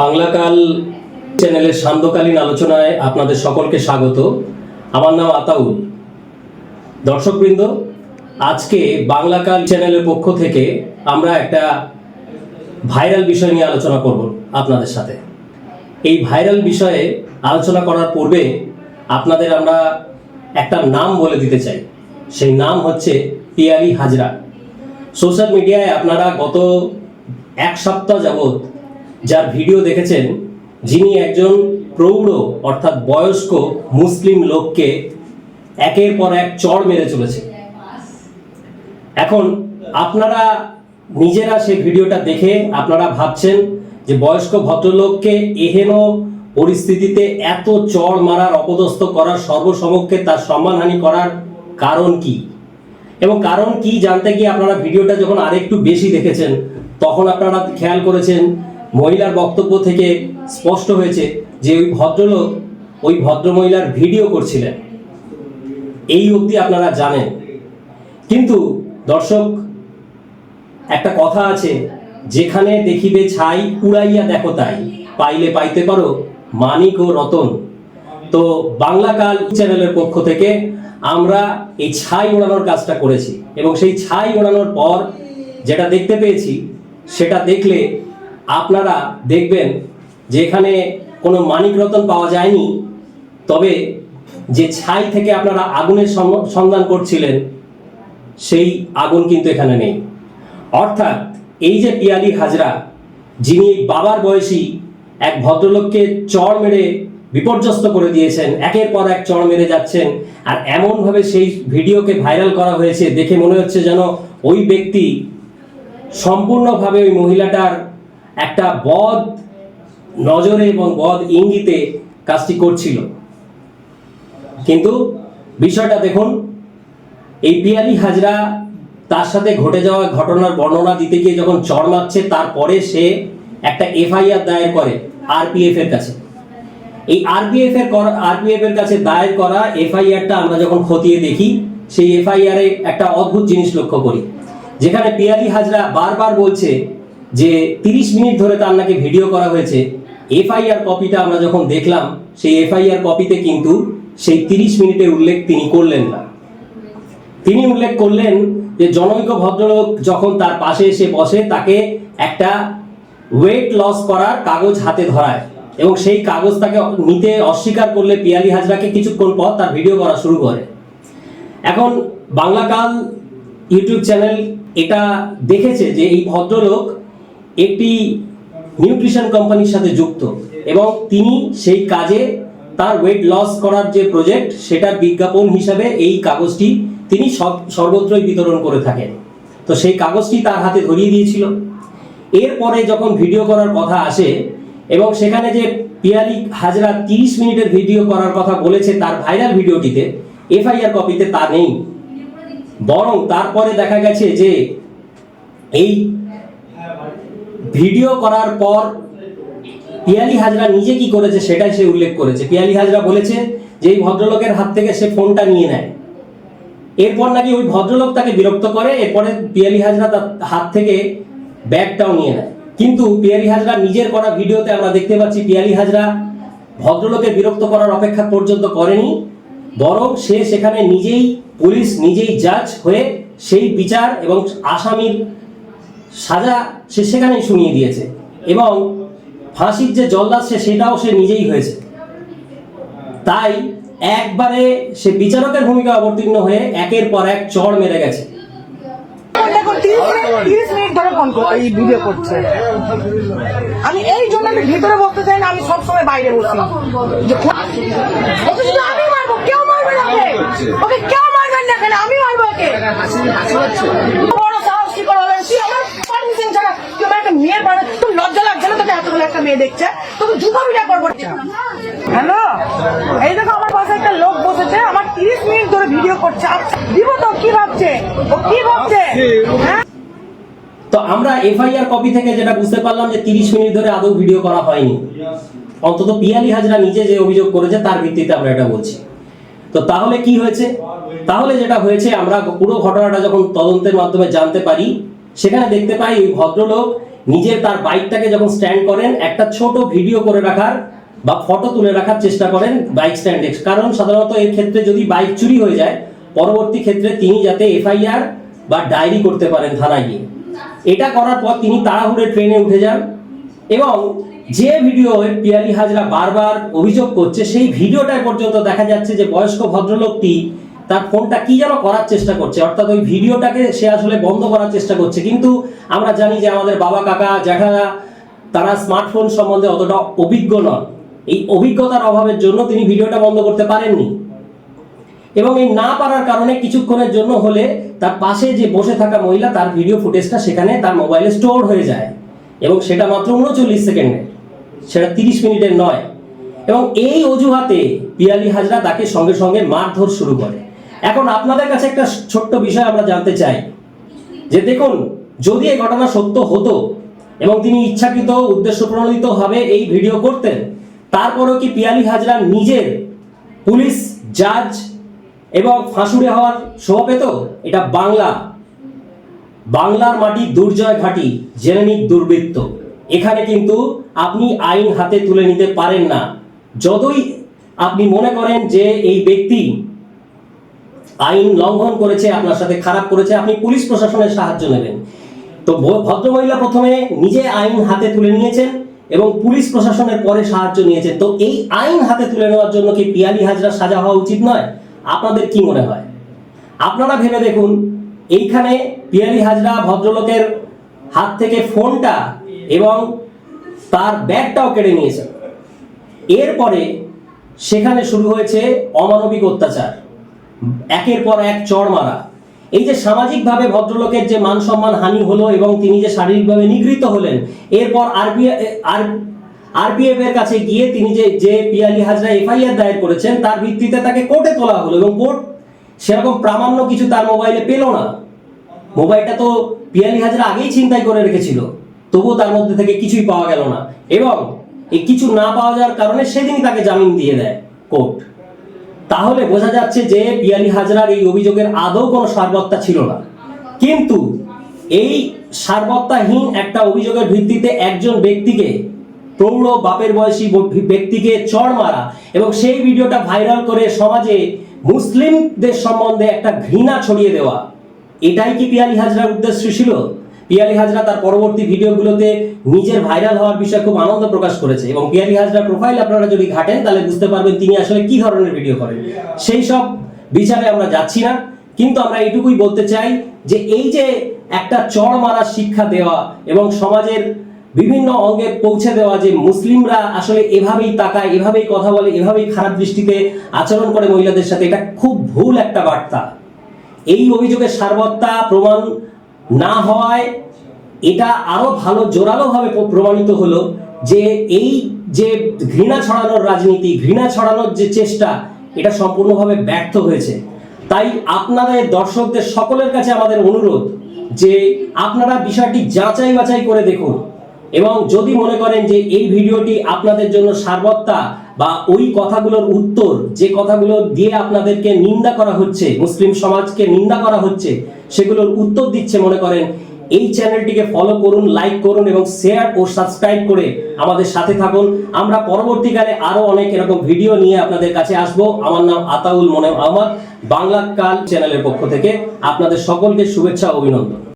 বাংলাকাল চ্যানেলের সান্ধ্যকালীন আলোচনায় আপনাদের সকলকে স্বাগত। আমার নাম আতাউল। দর্শকবৃন্দ, আজকে বাংলাকাল চ্যানেলের পক্ষ থেকে আমরা একটা ভাইরাল বিষয় নিয়ে আলোচনা করব আপনাদের সাথে। এই ভাইরাল বিষয়ে আলোচনা করার পূর্বে আপনাদের আমরা একটা নাম বলে দিতে চাই। সেই নাম হচ্ছে পিয়ালি হাজরা। সোশ্যাল মিডিয়ায় আপনারা গত এক সপ্তাহ যাবৎ যার ভিডিও দেখেছেন যিনি একজন প্রৌঢ়, অর্থাৎ বয়স্ক মুসলিম লোককে একের পর এক চড় মেরে চলেছে। এখন আপনারা নিজেরা সেই ভিডিওটা দেখে আপনারা ভাবছেন যে বয়স্ক ভদ্রলোককে এহেন পরিস্থিতিতে এত চড় মারার, অপদস্থ করার, সর্বসমক্ষে তার সম্মানহানি করার কারণ কি? এবং কারণ কি জানতে গিয়ে আপনারা ভিডিওটা যখন আরেকটু বেশি দেখেছেন, তখন আপনারা খেয়াল করেছেন মহিলার বক্তব্য থেকে স্পষ্ট হয়েছে যে ওই ভদ্রলোক ওই ভদ্রমহিলার ভিডিও করছিলেন। এই অবধি আপনারা জানেন। কিন্তু দর্শক, একটা কথা আছে, যেখানে দেখিবে ছাই উড়াইয়া দেখো তাই, পাইলে পাইতে পারো মানিক ও রতন। তো বাংলাকাল চ্যানেলের পক্ষ থেকে আমরা এই ছাই ওড়ানোর কাজটা করেছি এবং সেই ছাই ওড়ানোর পর যেটা দেখতে পেয়েছি, সেটা দেখলে আপনারা দেখবেন যে এখানে কোনো মানিক রতন পাওয়া যায়নি। তবে যে ছাই থেকে আপনারা আগুনের সন্ধান করছিলেন, সেই আগুন কিন্তু এখানে নেই। অর্থাৎ এই যে পিয়ালি হাজরা, যিনি বাবার বয়সী এক ভদ্রলোককে চড় মেরে বিপর্যস্ত করে দিয়েছেন, একের পর এক চড় মেরে যাচ্ছেন, আর এমনভাবে সেই ভিডিওকে ভাইরাল করা হয়েছে, দেখে মনে হচ্ছে যেন ওই ব্যক্তি সম্পূর্ণভাবে ওই মহিলাটার একটা বদ নজরে এবং বদ ইঙ্গিতে কাজটি করছিল। কিন্তু বিষয়টা দেখুন, এই পিয়ালি হাজরা তার সাথে ঘটে যাওয়া ঘটনার বর্ণনা দিতে গিয়ে যখন চর মারছে, তারপরে সে একটা এফআইআর দায়ের করে আরপিএফ এর কাছে। এই আরপিএফ এর আরপিএফ এর কাছে দায়ের করা এফআইআরটা আমরা যখন খতিয়ে দেখি, সেই এফআইআর এ একটা অদ্ভুত জিনিস লক্ষ্য করি। যেখানে পিয়ালি হাজরা বারবার বলছে যে তিরিশ মিনিট ধরে তার নাকি ভিডিও করা হয়েছে, এফআইআর কপিটা আমরা যখন দেখলাম, সেই এফআইআর কপিতে কিন্তু সেই তিরিশ মিনিটের উল্লেখ তিনি করলেন না। তিনি উল্লেখ করলেন যে জনৈক ভদ্রলোক যখন তার পাশে এসে বসে, তাকে একটা ওয়েট লস করার কাগজ হাতে ধরায় এবং সেই কাগজ তাকে নিতে অস্বীকার করলে পিয়ালি হাজরাকে কিছুক্ষণ পর তার ভিডিও করা শুরু করে। এখন বাংলাকাল ইউটিউব চ্যানেল এটা দেখেছে যে এই ভদ্রলোক একটি নিউট্রিশন কোম্পানির সাথে যুক্ত এবং তিনি সেই কাজে তার ওয়েট লস করার যে প্রজেক্ট সেটার বিজ্ঞাপন হিসাবে এই কাগজটি তিনি সব, সর্বত্রই বিতরণ করে থাকেন। তো সেই কাগজটি তার হাতে ধরিয়ে দিয়েছিল। এরপরে যখন ভিডিও করার কথা আসে এবং সেখানে যে পিয়ালি হাজরা তিরিশ মিনিটের ভিডিও করার কথা বলেছে তার ভাইরাল ভিডিওটিতে এফআইআর কপিতে তা নেই। বরং তারপরে দেখা গেছে যে এই ভিডিও করার পর পিয়ালি হাজরা নিজে কি করেছে সেটাই সে উল্লেখ করেছে। পিয়ালি হাজরা বলেছে যে এই ভদ্রলোকের হাত থেকে সে ফোনটা নিয়ে নেয়। এরপর নাকি ওই ভদ্রলোক তাকে বিরক্ত করে, এরপরে পিয়ালি হাজরা তার হাত থেকে ব্যাগটাও নিয়ে নেয়। কিন্তু পিয়ালি হাজরা নিজের করা ভিডিওতে আমরা দেখতে পাচ্ছি পিয়ালি হাজরা ভদ্রলোকের বিরক্ত করার অপেক্ষা পর্যন্ত করেনি, বরং সে সেখানে নিজেই পুলিশ, নিজেই জাজ হয়ে সেই বিচার এবং আসামির সাজা সে সেখানেই শুনিয়ে দিয়েছে এবং ফাঁসির যে জল্লাদ সেটাও সে নিজেই হয়েছে। তাই একবারে সে বিচারকের ভূমিকা অবতীর্ণ হয়ে একের পর এক চড় মেরে গেছে। আমি এই জন্য আমি ভিতরে বসতে চাই না, আমি সবসময় বাইরে বসি। আমি মারবো, কেউ মারবে না ওকে। কেউ মারবেন না আমি মারবো ওকে। কি তুই আমার পারমিশন ছাড়া, তুই আমার একটা মেয়ের তোর লজ্জা লাগছে না তোকে এতগুলো একটা মেয়ে দেখছে তোকে করব হ্যালো এই দেখো, আমার পাশে একটা লোক বসেছে, আমার তিরিশ মিনিট ধরে ভিডিও করছে। দিব তো কি ভাবছে? ও কি ভাবছে? হ্যাঁ? তো আমরা এফআইআর কপি থেকে যেটা বুঝতে পারলাম যে তিরিশ মিনিট ধরে আদৌ ভিডিও করা হয়নি। অন্তত পিয়ালি হাজরা নিজে যে অভিযোগ করেছে, তার ভিত্তিতে আমরা এটা বলছি। তো তাহলে কি হয়েছে? তাহলে যেটা হয়েছে, আমরা পুরো ঘটনাটা যখন তদন্তের মাধ্যমে জানতে পারি, সেখানে দেখতে পাই ওই ভদ্রলোক নিজের তার বাইকটাকে যখন স্ট্যান্ড করেন, একটা ছোট ভিডিও করে রাখার বা ফটো তুলে রাখার চেষ্টা করেন বাইক স্ট্যান্ডে। কারণ সাধারণত এর ক্ষেত্রে যদি বাইক চুরি হয়ে যায়, পরবর্তী ক্ষেত্রে তিনি যাতে এফআইআর বা ডায়েরি করতে পারেন থানায় গিয়ে। এটা করার পর তিনি তাড়াহুড়ে ট্রেনে উঠে যান এবং যে ভিডিও পিয়ালি হাজরা বারবার অভিযোগ করছে, সেই ভিডিওটায় পর্যন্ত দেখা যাচ্ছে যে বয়স্ক ভদ্রলোকটি তার ফোনটা কি যেন করার চেষ্টা করছে। অর্থাৎ ওই ভিডিওটাকে সে আসলে বন্ধ করার চেষ্টা করছে। কিন্তু আমরা জানি যে আমাদের বাবা, কাকা, জ্যাঠারা তারা স্মার্টফোন সম্বন্ধে অতটা অভিজ্ঞ নন। এই অভিজ্ঞতার অভাবের জন্য তিনি ভিডিওটা বন্ধ করতে পারেননি। এবং এই না পারার কারণে কিছুক্ষণের জন্য হলে তার পাশে যে বসে থাকা মহিলা, তার ভিডিও ফুটেজটা সেখানে তার মোবাইলে স্টোর হয়ে যায়। এবং সেটা মাত্র উনচল্লিশ সেকেন্ডের সেটা তিরিশ মিনিটের নয়। এবং এই অজুহাতে পিয়ালি হাজরা তাকে সঙ্গে সঙ্গে মারধর শুরু করে। এখন আপনাদের কাছে একটা ছোট্ট বিষয় আমরা জানতে চাই। যে দেখুন, যদি এই ঘটনা সত্য হতো এবং তিনি ইচ্ছাকৃত উদ্দেশ্য প্রণোদিতভাবে এই ভিডিও করতেন, তারপরেও কি পিয়ালি হাজরা নিজের পুলিশ, জাজ এবং ফাঁসুড়ে হওয়ার শোভা পেত? এটা বাংলা। বাংলার মাটি দুর্জয় ঘাটি জেনেনিক দুর্বৃত্ত। এখানে কিন্তু আপনি আইন হাতে তুলে নিতে পারেন না। যতই আপনি মনে করেন যে এই ব্যক্তি আইন লঙ্ঘন করেছে, আপনার সাথে খারাপ করেছে, আপনি পুলিশ প্রশাসনের সাহায্য নেবেন। তো ভদ্রমহিলা প্রথমে নিজে আইন হাতে তুলে নিয়েছেন এবং পুলিশ প্রশাসনের পরে সাহায্য নিয়েছেন। তো এই আইন হাতে তুলে নেওয়ার জন্য কি পিয়ালি হাজরা সাজা হওয়া উচিত নয়? আপনাদের কি মনে হয়? আপনারা ভেবে দেখুন, এইখানে পিয়ালি হাজরা ভদ্রলোকের হাত থেকে ফোনটা এবং তার ব্যাগটাও কেড়ে নিয়েছেন এরপরে সেখানে শুরু হয়েছে অমানবিক অত্যাচার। একের পর এক চড় মারা। এই যে সামাজিকভাবে ভদ্রলোকের যে মান সম্মান হানি হলো এবং তিনি যে শারীরিকভাবে নিগৃহীত হলেন, এরপর আরপিএ, আর আরপিএফ এর কাছে গিয়ে তিনি যে যে পিয়ালি হাজরা এফআইআর দায়ের করেছেন, তার ভিত্তিতে তাকে কোর্টে তোলা হলো এবং কোর্ট সেরকম প্রামাণ্য কিছু তার মোবাইলে পেল না। মোবাইলটা তো পিয়ালি হাজরা আগেই ছিনতাই করে রেখেছিল। তবুও তার মধ্যে থেকে কিছুই পাওয়া গেল না। এবং এই কিছু না পাওয়া যাওয়ার কারণে সেদিনই তাকে জামিন দিয়ে দেয় কোর্ট। তাহলে বোঝা যাচ্ছে যে পিয়ালি হাজরার এই অভিযোগের আদৌ কোনো সারবত্তা ছিল না। কিন্তু এই সারবত্তাহীন একটা অভিযোগের ভিত্তিতে একজন ব্যক্তিকে, প্রৌঢ় বাপের বয়সী ব্যক্তিকে চড় মারা এবং সেই ভিডিওটা ভাইরাল করে সমাজে মুসলিমদের সম্বন্ধে একটা ঘৃণা ছড়িয়ে দেওয়া, এটাই কি পিয়ালি হাজরার উদ্দেশ্য ছিল? পিয়ালি হাজরা তার পরবর্তী ভিডিওগুলোতে নিজের ভাইরাল হওয়ার বিষয়ে খুব আনন্দ প্রকাশ করেছে। এবং পিয়ালি হাজরার প্রোফাইল আপনারা যদি ঘাটেন, তাহলে বুঝতে পারবেন তিনি আসলে কি ধরনের ভিডিও করেন। সেই সব বিচারে আমরা যাচ্ছি না, কিন্তু আমরা এইটুকুই বলতে চাই যে এই যে একটা চড় মারার শিক্ষা দেওয়া এবং সমাজের বিভিন্ন অঙ্গে পৌঁছে দেওয়া যে মুসলিমরা আসলে এভাবেই তাকায়, এভাবেই কথা বলে, এভাবেই খারাপ দৃষ্টিতে আচরণ করে মহিলাদের সাথে, এটা খুব ভুল একটা বার্তা। এই অভিযোগের সারবত্তা প্রমাণ না হওয়ায় এটা আরও ভালো, জোরালোভাবে প্র- প্রমাণিত হলো যে এই যে ঘৃণা ছড়ানোর রাজনীতি, ঘৃণা ছড়ানোর যে চেষ্টা, এটা সম্পূর্ণভাবে ব্যর্থ হয়েছে। তাই আপনাদের দর্শকদের সকলের কাছে আমাদের অনুরোধ যে আপনারা বিষয়টি যাচাই বাছাই করে দেখুন এবং যদি মনে করেন যে এই ভিডিওটি আপনাদের জন্য সারবত্তা বা ওই কথাগুলোর উত্তর, যে কথাগুলো দিয়ে আপনাদেরকে নিন্দা করা হচ্ছে, মুসলিম সমাজকে নিন্দা করা হচ্ছে সেগুলোর উত্তর দিচ্ছে মনে করেন। এই চ্যানেলটিকে ফলো করুন লাইক করুন এবং শেয়ার ও সাবস্ক্রাইব করে আমাদের সাথে থাকুন। আমরা পরবর্তীকালে আরও অনেক এরকম ভিডিও নিয়ে আপনাদের কাছে আসব। আমার নাম আতাউল মনে আহমদ, বাংলা কাল চ্যানেলের পক্ষ থেকে। আপনাদের সকলকে শুভেচ্ছা অভিনন্দন।